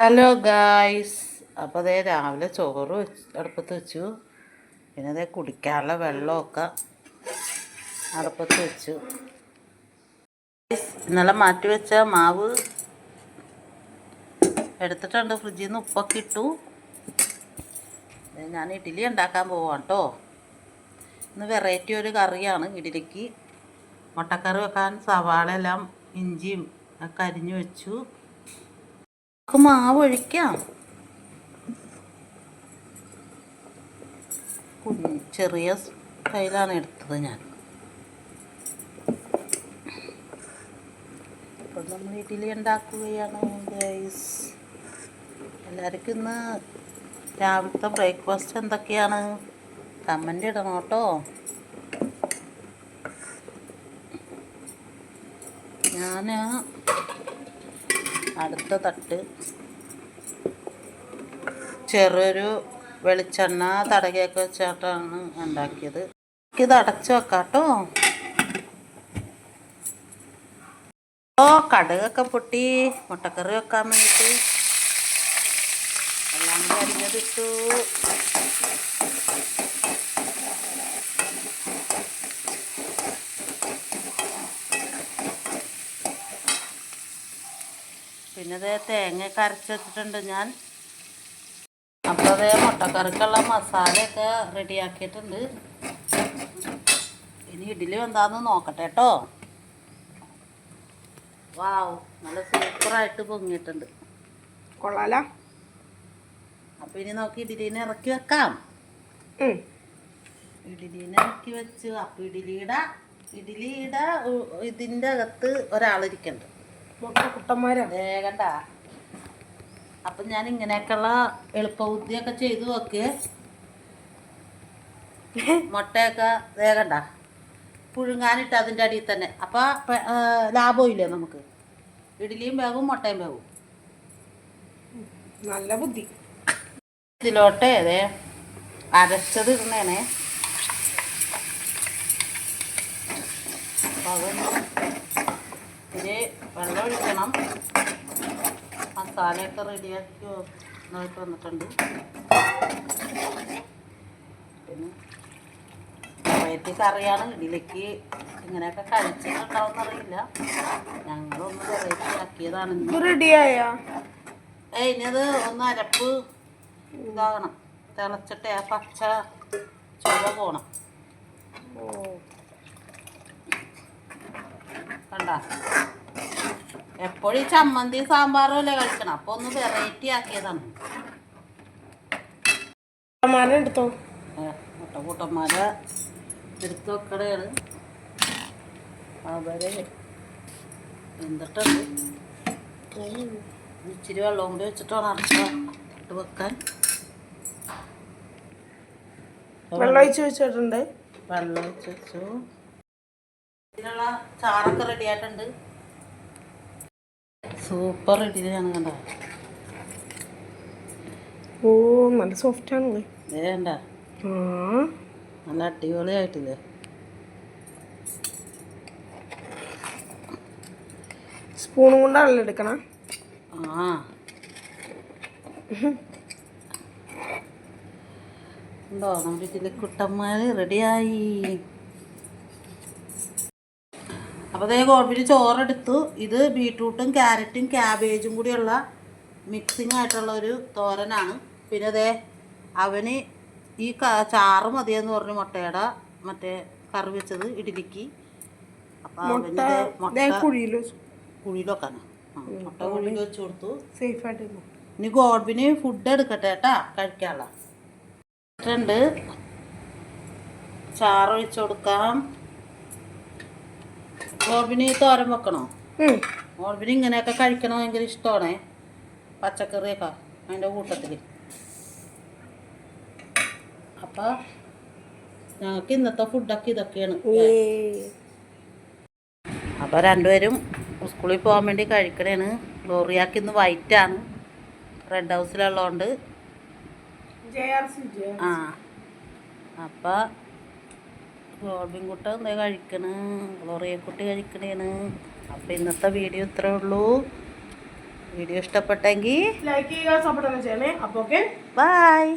Hello guys. അപ്പോൾ അതേ രാവിലെ ചോറ് വെച്ച് അടുപ്പത്ത് വെച്ചു. പിന്നെ അതേ കുടിക്കാനുള്ള വെള്ളമൊക്കെ അടുപ്പത്ത് വെച്ചു. ഇന്നലെ മാറ്റി വെച്ച മാവ് എടുത്തിട്ടുണ്ട്. ഫ്രിഡ്ജിൽ നിന്ന് ഉപ്പൊക്കെ ഇട്ടു. ഞാൻ ഇഡ്ഡലി ഉണ്ടാക്കാൻ പോവാം കേട്ടോ ഇന്ന് വെറൈറ്റി ഒരു കറിയാണ് ഇഡ്ഡലിക്ക്. മുട്ടക്കറി വെക്കാൻ സവാള എല്ലാം ഇഞ്ചിയും ഒക്കെ അരിഞ്ഞു വെച്ചു. നമുക്ക് മാവ് ഒഴിക്കാം. ചെറിയ കയ്യിലാണ് എടുത്തത് ഞാൻ. ഇപ്പം നമ്മൾ ഇഡ്ഡലി ഉണ്ടാക്കുകയാണ് ഗൈസ് എല്ലാവർക്കും ഇന്ന് രാവിലത്തെ ബ്രേക്ക്ഫാസ്റ്റ് എന്തൊക്കെയാണ്? കമന്റ് ഇടണം കേട്ടോ. ഞാൻ അടുത്ത തട്ട്. ചെറിയൊരു വെളിച്ചെണ്ണ തടകയൊക്കെ വെച്ചിട്ടാണ് ഉണ്ടാക്കിയത്. ഇത് അടച്ചു വെക്കാട്ടോ. ഓ കടുകൊക്കെ പൊട്ടി. മുട്ടക്കറി വെക്കാൻ വേണ്ടിയിട്ട് എല്ലാം കൂടി അരിഞ്ഞതിട്ടു. പിന്നെ അതേ തേങ്ങ അരച്ച് വെച്ചിട്ടുണ്ട് ഞാൻ. അപ്പോൾ അതേ മുട്ടക്കറിക്കുള്ള മസാലയൊക്കെ റെഡിയാക്കിയിട്ടുണ്ട്. ഇനി ഇഡ്ഡലി എന്താന്ന് നോക്കട്ടെ കേട്ടോ. വാവ് നല്ല സൂപ്പറായിട്ട് പൊങ്ങിയിട്ടുണ്ട്. കൊള്ളാലോ. അപ്പോൾ ഇനി നോക്കി ഇഡ്ഡലീനെ ഇറക്കി വെക്കാം. ഇഡ്ഡലീനെ ഇറക്കി വെച്ച്. അപ്പോൾ ഇഡ്ഡലിയുടെ ഇഡ്ഡലിയുടെ ഇതിന്റെ അകത്ത് ഒരാളിരിക്കുന്നുണ്ട്. മൊട്ട കുട്ടന്മാരാണ്. വേഗണ്ട. അപ്പം ഞാൻ ഇങ്ങനെയൊക്കെയുള്ള എളുപ്പബുദ്ധിയൊക്കെ ചെയ്തു നോക്കി. മുട്ടയൊക്കെ വേഗണ്ട. പുഴുങ്ങാനിട്ട് അതിന്റെ അടിയിൽ തന്നെ. അപ്പൊ ലാഭം ഇല്ലേ നമുക്ക്? ഇഡ്ഡലിയും വേഗവും മുട്ടയും വേഗവും നല്ല ബുദ്ധി. ഇതിലോട്ട് അതെ അരച്ചത് ഇടണേനെ അപ്പം അതൊന്നും വെള്ളം ഒഴിക്കണം. മസാലയൊക്കെ റെഡിയാക്കി നോക്കി വന്നിട്ടുണ്ട്. പിന്നെ കറിയാണ്. ഇടിയിലേക്ക് ഇങ്ങനെയൊക്കെ കഴിച്ചിട്ടുണ്ടാവും അറിയില്ല ഞങ്ങളൊന്ന് വെറൈറ്റി ആക്കിയതാണ് റെഡിയായോ ഏ ഇനിയത് ഒന്ന് അരപ്പ് ഇതാകണം. തിളച്ചിട്ട് ആ പച്ച ചുവ പോണം. കണ്ട? എപ്പോഴും ഈ ചമ്മന്തി സാമ്പാറും അല്ലേ കഴിക്കണം? അപ്പൊ ഒന്ന് വെറൈറ്റി ആക്കിയതാണ്. കുട്ടന്മാരെ എടുത്തോ വെക്കണയാണ് അവരെ എന്തിട്ടുണ്ട് ഇച്ചിരി വെള്ളം കൂടി വെച്ചിട്ടാണ് അരച്ച ഇട്ട് വെക്കാൻ. വെള്ളം ഒഴിച്ച് വെച്ചിട്ടുണ്ട്. വെള്ളം ഒഴിച്ച് വെച്ചു. ഇതിനുള്ള ചാറൊക്കെ റെഡി ആയിട്ടുണ്ട്. സൂപ്പർ ഇഡ്ഡലിയാണ് കണ്ട? ഓ നല്ല സോഫ്റ്റ് ആണല്ലേ? വേണ്ട നല്ല അടിപൊളിയായിട്ടില്ലേ? സ്പൂണും കൊണ്ടാണല്ലോ എടുക്കണം? ആ. ഉണ്ടോ? നമ്മുടെ ഇതിൽ കുട്ടന്മാർ റെഡിയായി അപ്പോൾ അതേ ഗോൾബിന് ചോറെടുത്തു ഇത് ബീട്രൂട്ടും ക്യാരറ്റും ക്യാബേജും കൂടിയുള്ള മിക്സിംഗ് ആയിട്ടുള്ള ഒരു തോരനാണ്. പിന്നെ അതേ അവന് ഈ ചാറ് മതിയെന്ന് പറഞ്ഞു മുട്ടയുടെ മറ്റേ കറി വെച്ചത് ഇഡ്ഡലിക്ക് അപ്പോൾ അവന് മുട്ട ദേ ദേ മുട്ട കുഴിയിൽ വെച്ച് കൊടുത്തു. സേഫ് ആയിട്ട് ഇരുന്നോ. ഇനി ഗോഡ്ബിന് ഫുഡ് എടുക്കട്ടെ കേട്ടാ കഴിക്കാനുള്ള. ഉണ്ട് ചാറ് ഒഴിച്ച് കൊടുക്കാം. ഗോഡ്ബിന് തോരൻ വെക്കണോ? ഓർബിന് ഇങ്ങനെയൊക്കെ കഴിക്കണോ ഭയങ്കര ഇഷ്ടമാണേ? പച്ചക്കറിയൊക്കെ അതിന്റെ കൂട്ടത്തിൽ അപ്പൊ ഞങ്ങൾക്ക് ഇന്നത്തെ ഫുഡൊക്കെ ഇതൊക്കെയാണ്. അപ്പൊ അപ്പോൾ രണ്ടുപേരും സ്കൂളിൽ പോകാൻ വേണ്ടി കഴിക്കണേണ്. ലോറിയാക്ക് ഇന്ന് വൈറ്റാണ്. റെഡ് ഹൗസിലുള്ളതുകൊണ്ട്. ആ. അപ്പം ഗോൾബിൻകുട്ട എന്താ കഴിക്കണ്? ഗ്ലോറിയക്കുട്ടി കഴിക്കണേണ്. അപ്പം ഇന്നത്തെ വീഡിയോ ഇത്രേ ഉള്ളൂ. വീഡിയോ ഇഷ്ടപ്പെട്ടെങ്കിൽ ലൈക്ക് ചെയ്യുക സപ്പോർട്ട് ചെയ്യണേ. അപ്പോൾ ഓക്കെ ബായ്